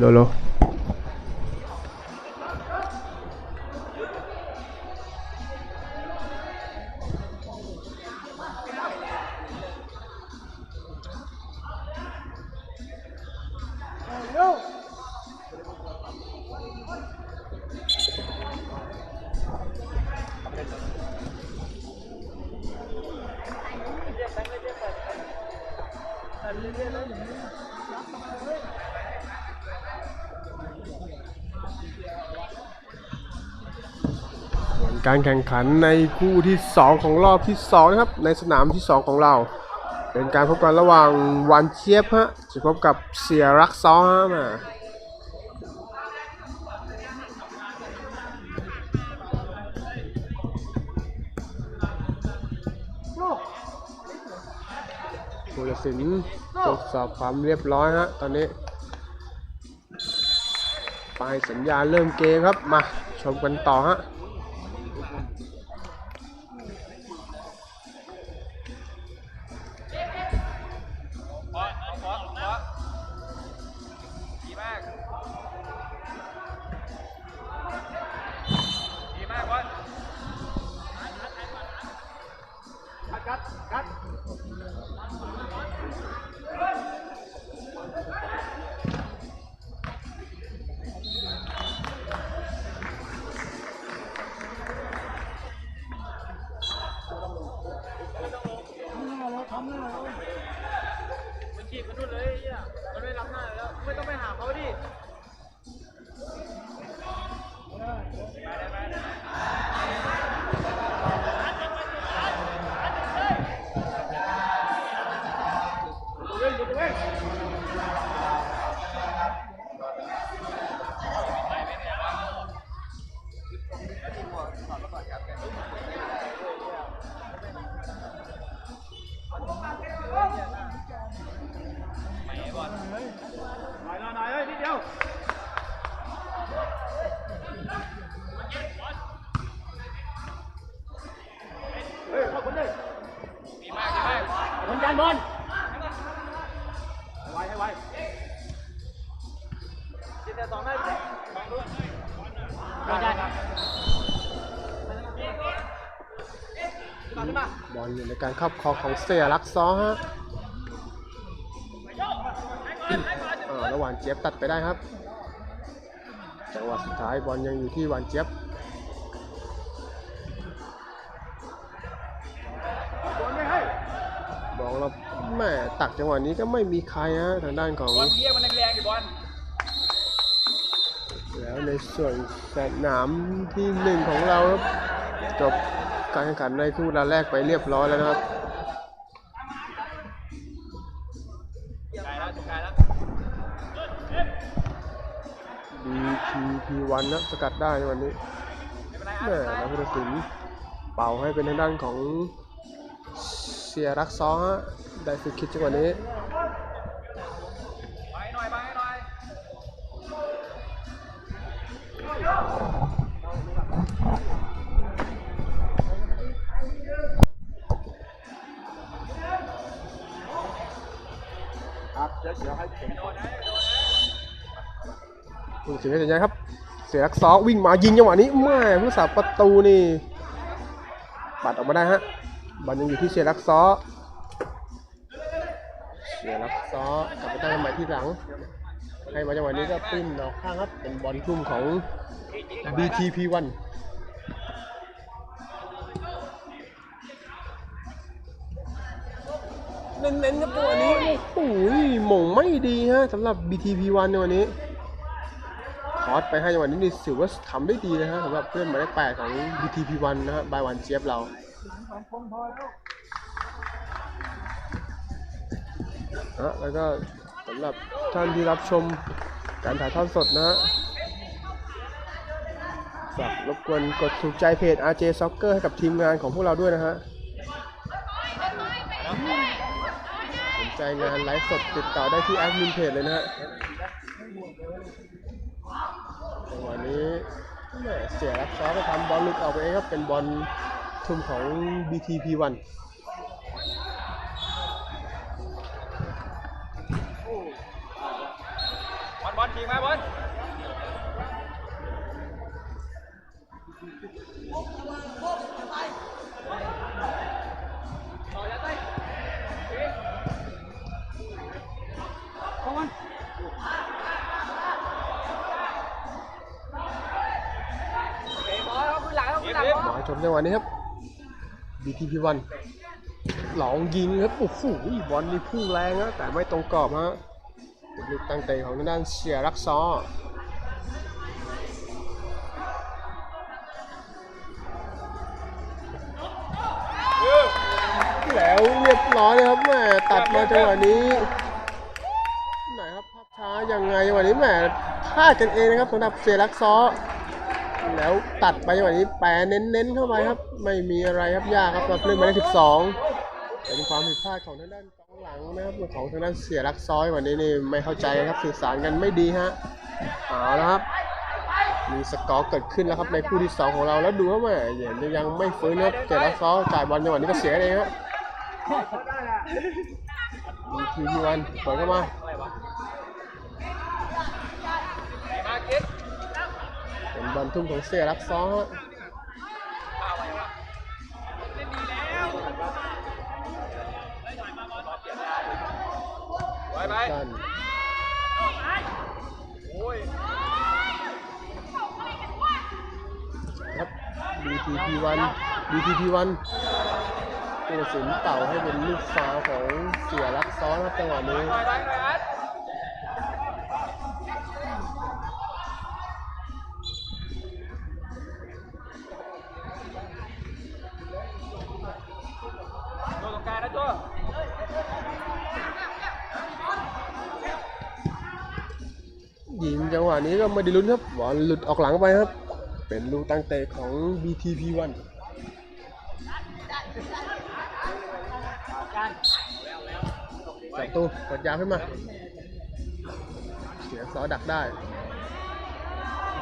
โล โลเหมือนการแข่งขันในคู่ที่ 2 ของรอบที่2นะครับในสนามที่ 2 ของเรา เป็นการพบกันระหว่างวันเชียบฮะจะพบกับเสียรักซ้อฮะมาผู้ตัดสินตรวจสอบความเรียบร้อยฮะตอนนี้ ปายสัญญาณเริ่มเกมครับ มาชมกันต่อฮะ การครอบครองของเสียรักซ้อฮะอ่าระหว่างเจี๊ยบตัดไปได้ครับ จังหวะสุดท้ายบอลยังอยู่ที่หวานเจี๊ยบบอลไม่ให้บอลเราแม่ตักจังหวะนี้ก็ไม่มีใครฮะทางด้านของบอลเบี้ยมันแรงๆดิบอลแล้วในส่วนสนามที่หนึ่งของเราครับจบ การแข่งขันในคู่แรกไปเรียบร้อยแล้วนะครับไกลแล้วไกลแล้ว BTP1 นะสกัดได้ในวันนี้ไม่เป็นไรอะแม่นักพุทธศิลป์เป่าให้เป็นทางด้านของเสียรักซ้อฮะได้ฝึกคิดจังหวะนี้ สินให้สัญญาครับ เสียรักซ้อวิ่งมายิงจังหวะนี้แม่ผู้สาประตูนี่ปัดออกมาได้ฮะบอลยังอยู่ที่เสียรักซ้อเสียรักซ้อกลับไปตั้งใหม่ที่หลังให้มาจังหวะนี้ก็ปิ้นออกข้างครับเป็นบอลทุ่มของ BTP1 เน้นๆครับตัวนี้โอ้ยหม่งไม่ดีฮะสำหรับ BTP1 ในวันนี้ คอสไปให้จังหวะนี้นี่ถือว่าทำได้ดีนะฮะสำหรับเพื่อนหมายเลขแปดของ BTP1 นะฮะบายวันเจี๊ยบเราฮะแล้วก็สำหรับท่านที่รับชมการถ่ายทอดสดนะฮะฝากรบกวนกดถูกใจเพจ RJ Soccer ให้กับทีมงานของพวกเราด้วยนะฮะสนใจงานไลฟ์สดติดต่อได้ที่แอดมินเพจเลยนะฮะ จังหวะนี้แม่เสียรักซ้อไปทำบอลลุกออกไปเองครับเป็นบอลทุ่มของ BTP1 บอลบอลขี่มาบอล ชมจังหวะนี้ครับ BTP1 หลองยิงครับโอ้โหบอลนี่พุ่งแรงนะแต่ไม่ตรงกรอบฮะลูกตั้งเตะของด้านเสียรักซอแล้วเรียบร้อยนะครับแม่ตัดมาจังหวะนี้ไหนครับภาพช้ายังไงจังหวะนี้แม่พลาดกันเองนะครับสำหรับเสียรักซอ แล้วตัดไปจังหวะนี้แปรเน้นๆเข้าไปครับ ไม่มีอะไรครับยากครับสำหรับเล่นหมายเลขสิบสองเป็นความผิดพลาดของทางด้านกองหลังนะครับของทางด้านเสียรักซอยวันนี้นี่ไม่เข้าใจครับสื่อสารกันไม่ดีฮะเอาละครับมีสกอร์เกิดขึ้นแล้วครับในคู่ที่สองของเราแล้วดูว่าแหม่ยังยังไม่ฟื้นครับเสียรักซอจ่ายบอลจังหวะนี้ก็เสียเองครับมีทีมวันเปิดเข้ามามา บอลทุ่มของเสียรักซอฮะข้าวไปวะเล่นดีแล้วไปไปกันโอ้ยครับ BTP1 BTP1 ผู้ตัดสินเป่าให้เป็นลูกฟาวล์ของเสียรักซ้อนครับจังหวะนี้ ด้ลุ้นครับบอลหลุดออกหลังไปครับ เป็นลูกตั้งเตะของ BTP1 จับตู้กดยาวขึ้นมา เสียซอดักได้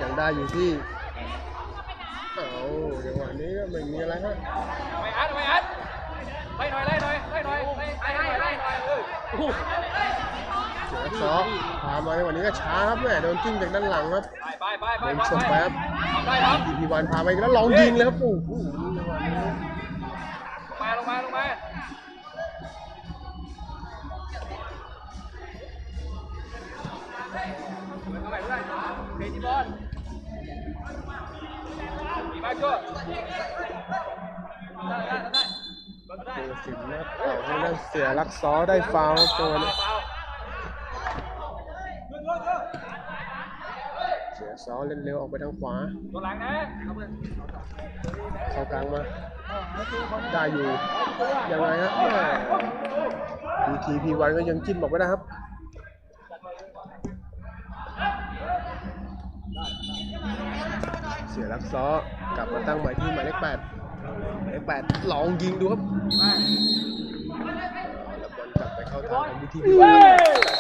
ยังได้อยู่ที่ เอาจังหวะนี้ก็ไม่มีอะไรฮะไม่อัดไม่อัดไล่หน่อยไล่หน่อยไล่หน่อยไล่ไล่หน่อยไล่หน่อย เออเสียซอพามาในวันนี้ก็ช้าครับแม่โดนจิ้งจากด้านหลังครับไปไปไปไปโดนไปชนไปครับทำได้ครับ BTP1 พาไปอีกแล้วลองยิงเลยครับโอ้โหจังหวะนี้มาลงมาลงมาเข้าไปด้วยเพจบอลดีมากจ้ะได้ได้ได้ได้เจอสิงห์นะครับเอาให้นั่นเสียรักซอได้ฟาวล์ครับตัวนี้เสียซอเล่นเร็วออกไปทางขวาตัวหลังนะเข้ากลางมา ได้อยู่ยังไงฮะบีทีพีวันก็ยังจิ้มออกไม่ได้ครับเสียรักซ้อกลับมาตั้งใหม่ที่หมายเลขแปดหมายเลขแปดลองยิงดูครับแล้วบอลกลับไปเข้าทางของบีทีพีวัน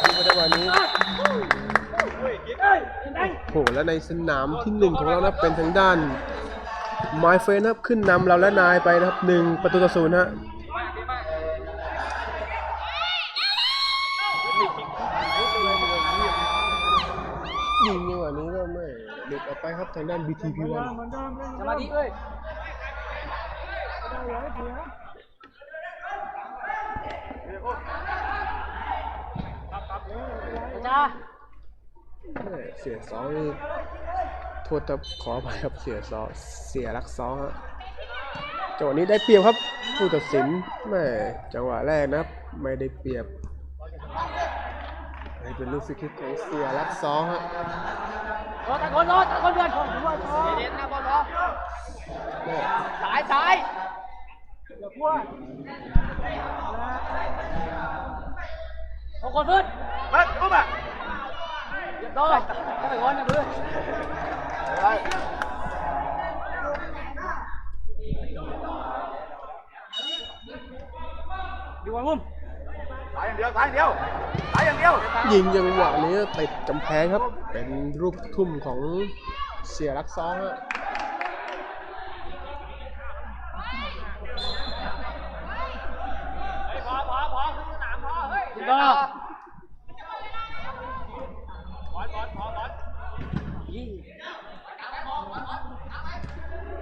ที่มาได้วันนี้ โหแล้วในสนามที่หนึ่งของเรานะเป็นทางด้านไมเฟนครับขึ้นนำเราและนายไปนะครับหนึ่งประตูต่อศูนย์ฮะมากดีมากยิงในวันนี้ก็ไม่หลุดออกไปครับทางด้าน BTP1 สมาธิเอ้ยจ้าแม่ เสียซอนี่โทษจะขอไปครับเสียซองเสียรักซอฮะจังหวะนี้ได้เปรียบครับ ผู้ตัดสินแม่จังหวะแรกนะครับ ไม่ได้เปรียบเป็นลูกฟรีคิกของเสียรักซอฮะรอตะโกนรอตะโกนเดือดของผมว่าเย็นนะบอลรอสายสายอย่ากลัวตะโกนขึ้นเฮ้ยปุ๊บอะ เรียบร้อยตะโกนนะเพื่อนดูวันมุมสายอย่างเดียวสายอย่างเดียวสายอย่างเดียวยิงจังหวะนี้ติดกำแพงครับ เป็นรูปทุ่มของเสียรักซอฮะพอพอพอขึ้นสนามพอเฮ้ยก็บอลบอล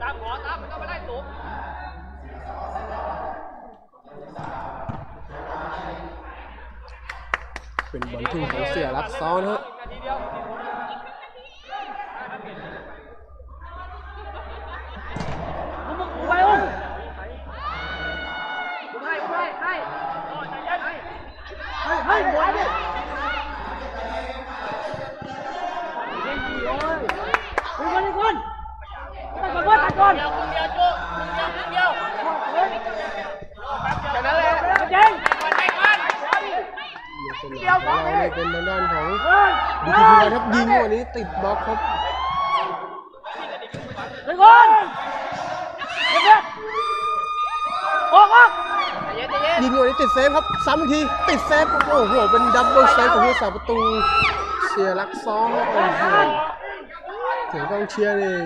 ตามขอตามมันก็ไม่ได้สูงเป็นบอลที่เขาเสียรับซ้อนครับ อนตัดก่อนเดียวคนเดียวจุ๊คนเดียวคนเดียวแค่นั้นแหละเจ๊งเดียวของนี่เป็นทางด้านของบีทีพีครับยิงวันนี้ติดบล็อกครับหนึ่งคนเย็บออกออกเย็นเย็นยิงวันนี้ติดเซฟครับซ้ำอีกทีติดเซฟโอ้โหเป็นดับเบิลเซฟของผู้สาประตูเสียรักซ้อนโอ้โหถึงต้องเชียร์นี่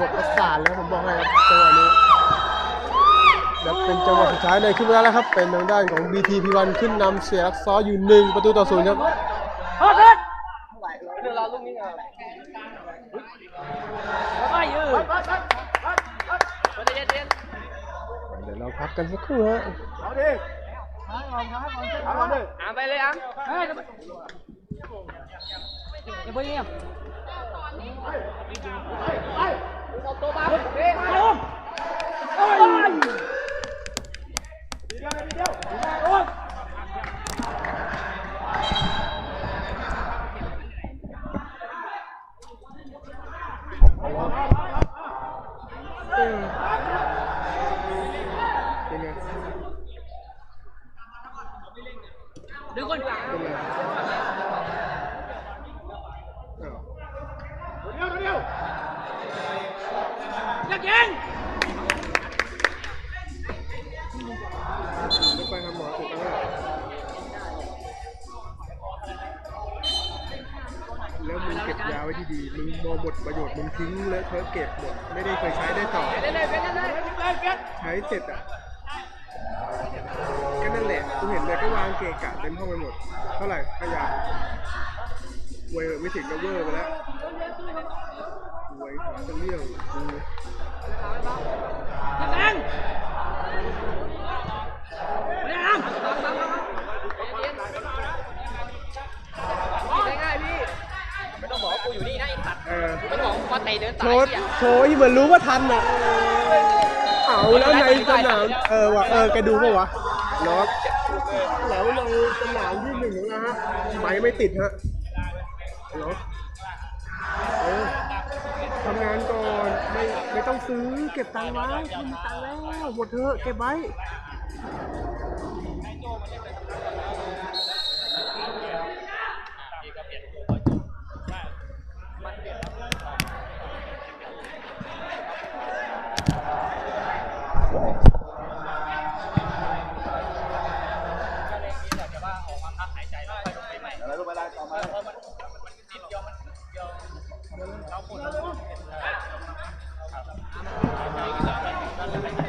ปวดประสาทแล้วผมบอกให้ครับจังหวะนี้และเป็นจังหวะสุดท้ายในครึ่งเวลาแล้วครับ เป็นทางด้านของ BTP1 ขึ้นนำเสียรักซ้ออยู่หนึ่งประตูต่อศูนย์ครับพอเกินเดี๋ยวเราลูกนี้ไงแล้วก็ยืดเย็นเย็นเดี๋ยวเราพักกันสักครู่ฮะเอาดิเอาดิอ่านไปเลยอะเฮ้ยอย่าไปเงียบ ไปเอาตัวบ้ ทิ้งเลอะเทอะเก็บหมดไม่ได้เคยใช้ได้ต่อเล่นเลยเล่นเลยเล่นเลย ใช้เสร็จอะ โชสายว์โชว์เหมือนรู้ว่าทันอะเอาแล้วในสนามเออว่ะเออแกดูป่าวะล็อกแล้วในสนามที่หนึ่งนะฮะไม้ไม่ติดฮะล็อกเออทำงานก่อนไม่ไม่ต้องซื้อเก็บตังค์ไว้คุณมีตังค์แล้วหมดเถอะเก็บไว้ ครับ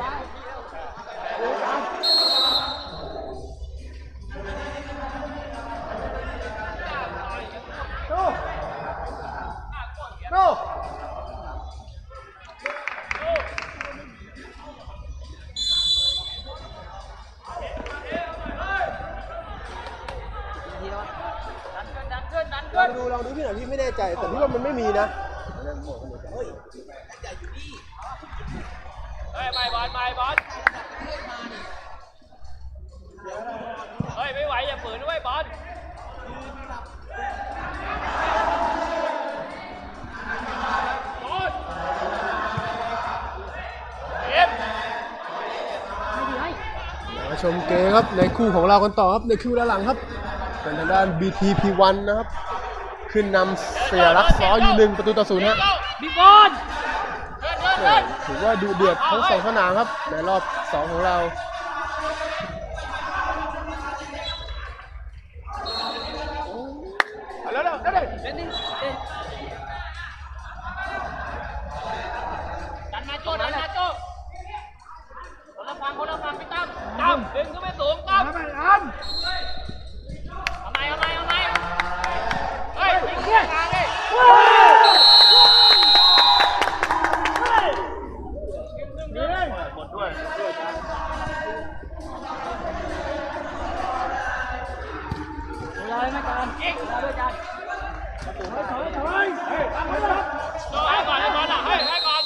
ชมเกมครับในคู่ของเรากันต่อครับในคู่ด้านหลังครับเป็นทางด้าน BTP1 นะครับ ขึ้นนำเสียรักซ้ออยู่หนึ่งประตูต่อศูนย์ฮะบิ๊กบอลเดินเดินเดินถือว่าดูเดือดทั้งสองสนามครับในรอบสองของเรา ให้ก่อนให้ก่อนอะให้ให้ก่อน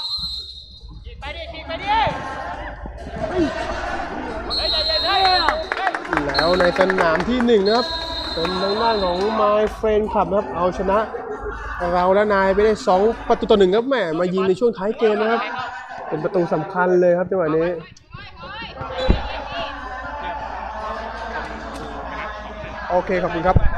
ฉีกไปดิฉีกไปดิเฮ้ยใจเย็นเฮ้ยเฮ้ยแล้วในสนามที่หนึ่งนะครับ เป็นทางด้านของ My Friend ขับนะครับ เอาชนะ เราและนายไปได้2ประตูต่อหนึ่งครับแหมมายิงในช่วงท้ายเกมนะครับ เป็นประตูสำคัญเลยครับจังหวะนี้ โอเคขอบคุณครับ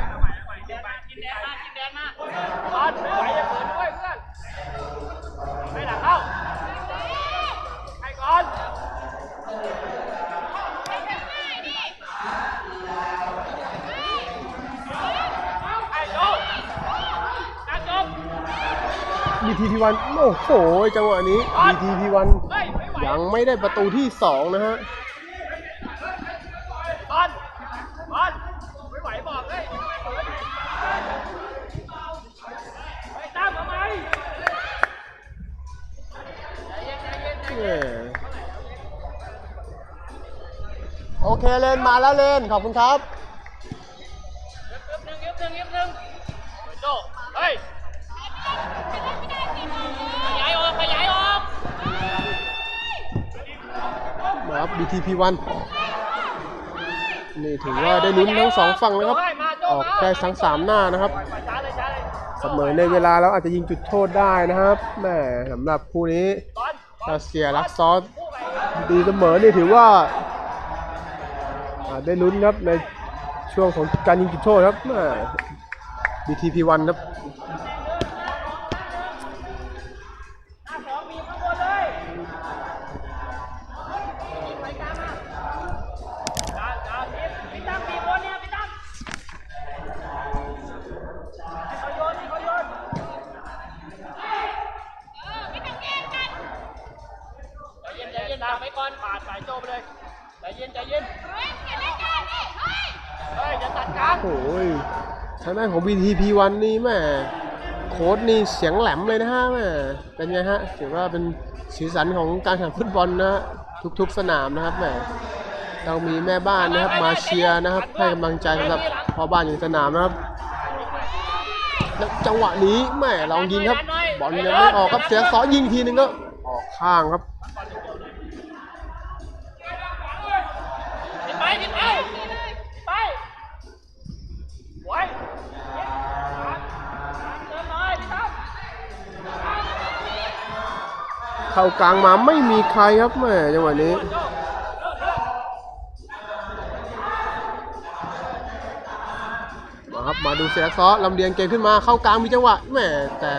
พีวันโอ้โหจังหวะนี้บีทีพีวันยังไม่ได้ประตูที่สองนะฮะโอเคเลนมาแล้วเลนขอบคุณครับ BTP1 นี่ถือว่าได้ลุ้นทั้งสองฝั่งนะครับ ออกได้ทั้งสามหน้านะครับช้าเลยช้าเลยเสมอในเวลาแล้วอาจจะยิงจุดโทษได้นะครับแหมสำหรับคู่นี้บอลถ้าเสียรักซอสดีเสมอนี่ถือว่าอ่าได้ลุ้นครับในช่วงของการยิงจุดโทษครับแหม BTP1 ครับ ไปเลยใจเย็นใจเย็นเฮ้ยจะตัดกาโอ้ยทางด้านของ BTP1 นี่แม่โค้ดนี่เสียงแหลมเลยนะฮะแม่เป็นไงฮะถือว่าเป็นสีสันของการแข่งฟุตบอลนะฮะทุกๆสนามนะครับแมต้องมีแม่บ้านนะครับมาเชียร์นะครับให้กำลังใจสำหรับพ่อบ้านอย่างสนามนะครับจังหวะนี้แม่ลองยิงครับบอลยังไม่ออกครับเสียซอยิงทีนึงก็ออกข้างครับ เข้ากลางมาไม่มีใครครับแม่จังหวะนี้มาครับมาดูเสียซอลำเลียงเกมขึ้นมาเข้ากลางมีจังหวะแหมแต่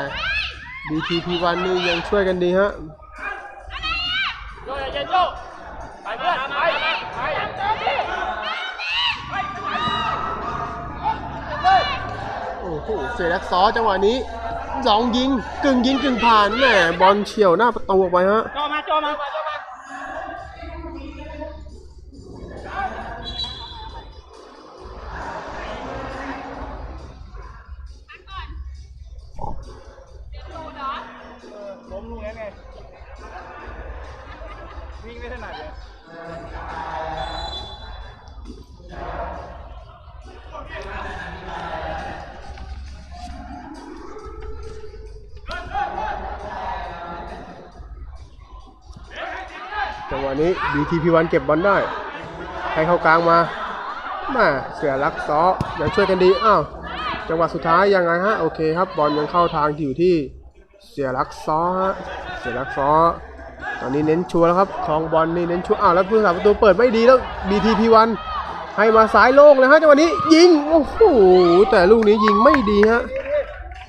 BTP1 นี่ยังช่วยกันดีฮะโอ้โหเสียรักซอจังหวะนี้ สองยิงกึ่งยิงกึ่งผ่านแหมบอลเฉียวหน้าประตูออกไปฮะโจมาโจมาโจมาล้มลูกนี้ไงวิ่งไม่ถนัดเลย จังหวะนี้ BTP1 เก็บบอลได้ให้เข้ากลางมาแม่เสียรักซ้อยังช่วยกันดีอ้าวจังหวะสุดท้ายยังไงฮะโอเคครับบอลยังเข้าทางที่อยู่ที่เสียรักซ้อฮะเสียรักซ้อ ตอนนี้เน้นชัวร์แล้วครับคลองบอลนี่เน้นชัวร์อ้าวแล้วผู้สาประตูเปิดไม่ดีแล้ว BTP1 ให้มาสายโล่งเลยฮะจังหวะนี้ยิงโอ้โหแต่ลูกนี้ยิงไม่ดีฮะ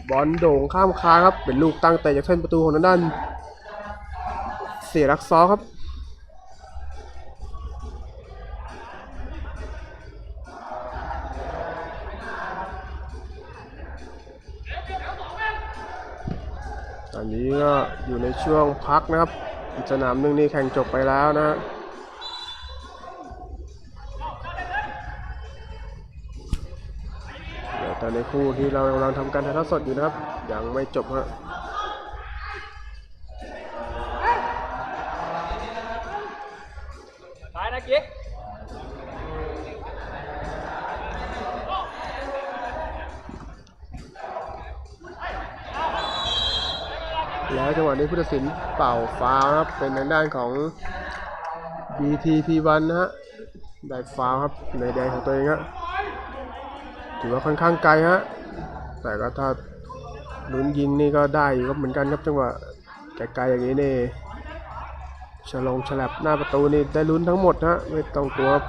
บอลโด่งข้ามคาครับเป็นลูกตั้งแต่จากเส้นประตูของด้านเสียรักซ้อครับ นี้ก็อยู่ในช่วงพักนะครับ สนามหนึ่งนี่แข่งจบไปแล้วนะฮะเดี๋ยวตอนในคู่ที่เรากำลังทำการถ่ายทอดสดอยู่นะครับ ยังไม่จบฮะ นี้ผู้ตัดสินเป่าฟ้าวครับ เป็นทางด้านของ BTP1 นะฮะ ได้ฟ้าวครับในแดงของตัวเองฮะถือว่าค่อนข้างไกลฮะ แต่ก็ถ้าลุ้นยิงนี่ก็ได้อยู่ครับเหมือนกันครับจังหวะไกลๆอย่างนี้นี่ฉลองฉลับหน้าประตูนี่ได้ลุ้นทั้งหมดฮะไม่ต้องกลัวครับ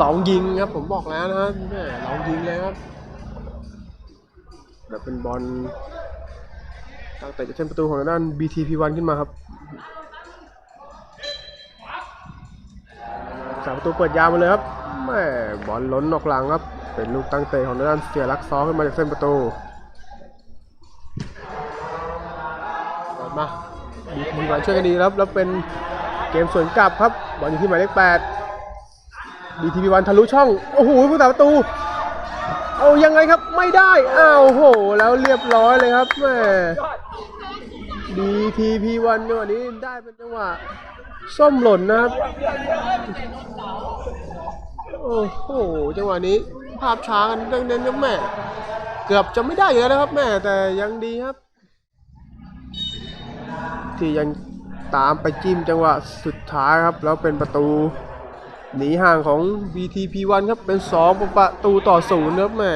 ลองยิงครับผมบอกแล้วนะฮะแม่ลองยิงเลยครับ แบบเป็นบอลตั้งแต่จะเส้นประตูของทางด้าน BTP1 ขึ้นมาครับสามประตูเปิดยาวมาเลยครับแม่บอลล้นออกหลังครับ เป็นลูกตั้งเตะของด้านเสียรักซ้อขึ้นมาจากเส้นประตูเปิดมา BTP1 ช่วยกันดีครับ แล้วเป็นเกมสวนกลับครับบอลอยู่ที่หมายเลข8 BTP1 ทะลุช่อง โอ้โหผู้สาประตู เอายังไงครับไม่ได้อ้าวโห แล้วเรียบร้อยเลยครับแม่ DTP1 จังหวะนี้ได้เป็นจังหวะส้มหล่นนะครับโอ้โหจังหวะนี้ภาพช้ากันเน้นๆครับแม่เกือบจะไม่ได้อยู่แล้วนะครับแม่แต่ยังดีครับ ที่ยังตามไปจิ้มจังหวะสุดท้ายครับ แล้วเป็นประตู หนีห่างของ BTP1 ครับเป็น 2 ประตูต่อศูนย์ครับแม่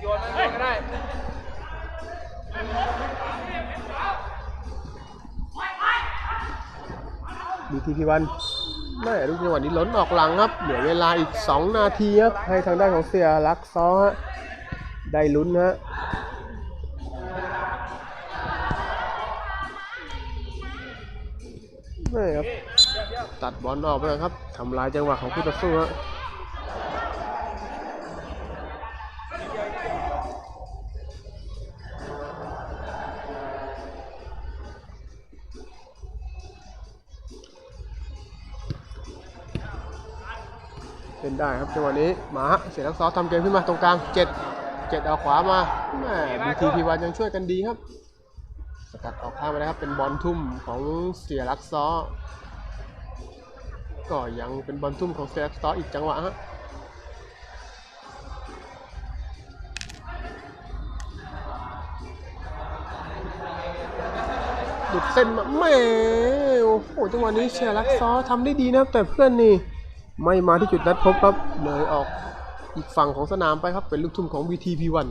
โยนไม่ก็ได้ BTP1 แม่ลูกจังหวะนี้ล้นออกหลังครับ เหลือเวลาอีก 2 นาทีครับ ให้ทางด้านของเสียรักซ้อได้ลุ้นฮะ แม่ครับตัดบอลออกไปครับทำลายจังหวะของคู่ต่อสู้ฮะเป็นได้ครับจังหวะนี้หมาเสียรักซอสทำเกมขึ้นมาตรงกลางเจ็ดเจ็ดเอาขวามาแม่บีทีพีวันยังช่วยกันดีครับ กัดออกข้างไปนะครับ เป็นบอลทุ่มของเสียรักซอก็ยังเป็นบอลทุ่มของเสียรักซออีกจังหวะฮะหลุดเส้นมาแม่โอ้โหจังหวะนี้เสียรักซอทำได้ดีนะครับ แต่เพื่อนนี่ไม่มาที่จุดนัดพบครับเลยออกอีกฝั่งของสนามไปครับเป็นลูกทุ่มของ BTP1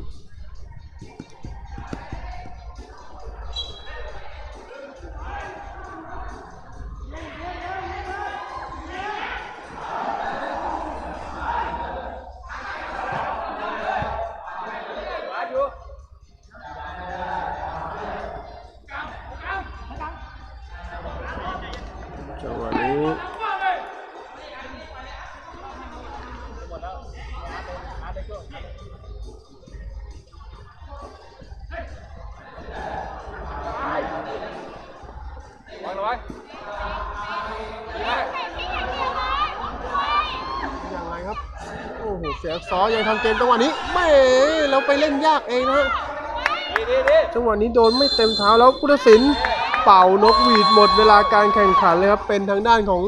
เกมจังหวะนี้แหม่เราไปเล่นยากเองนะฮะดีดีดีจังหวะนี้โดนไม่เต็มเท้าแล้วพุทธศิลป์เป่านกหวีดหมดเวลาการแข่งขันเลยครับ เป็นทางด้านของ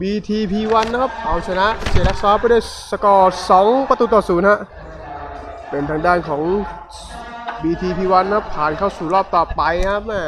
BTP1 นะครับ เอาชนะเสียรักซอไปด้วยสกอร์ 2 ประตูต่อศูนย์ฮะ เป็นทางด้านของ BTP1 นะครับผ่านเข้าสู่รอบต่อไปครับแม่